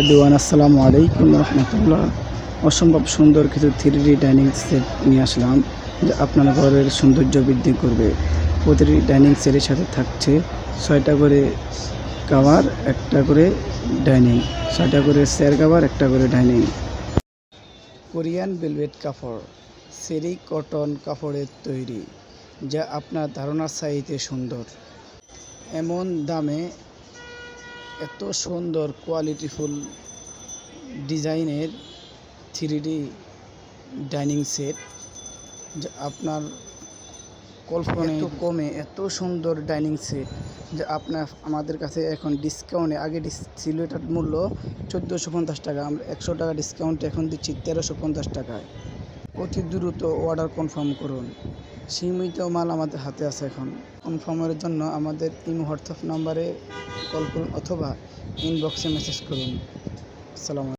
Everyone আসসালামু আলাইকুম রহমতুল্লাহ। অসম্ভব সুন্দর কিছু থ্রি ডাইনিং সেট নিয়ে আসলাম, যা আপনার ঘরের সৌন্দর্য বৃদ্ধি করবে। প্রতিটি ডাইনিং সেটের সাথে থাকছে ছয়টা করে কাভার একটা করে ডাইনিং ছয়টা করে চেয়ার কাভার একটা করে ডাইনিং কোরিয়ান ভেলভেট কাপড় সেরি কটন কাপড়ের তৈরি, যা আপনার ধারণার চাইতে সুন্দর। এমন দামে এত সুন্দর কোয়ালিটিফুল ডিজাইনের থ্রি ডাইনিং সেট যা আপনার কল্পনায় এত কমে, এত সুন্দর ডাইনিং সেট যে আপনার, আমাদের কাছে এখন ডিসকাউন্টে আগে ছিল এটার মূল্য চোদ্দোশো পঞ্চাশ টাকা, আমরা একশো টাকা ডিসকাউন্টে এখন দিচ্ছি তেরোশো পঞ্চাশ টাকায়। অতি দ্রুত অর্ডার কনফার্ম করুন। সীমিত মাল আমাদের হাতে আছে এখন। কনফার্মের জন্য আমাদের ইম হোয়াটসঅ্যাপ নাম্বারে কল করুন অথবা ইনবক্সে মেসেজ করুন। আসসালামু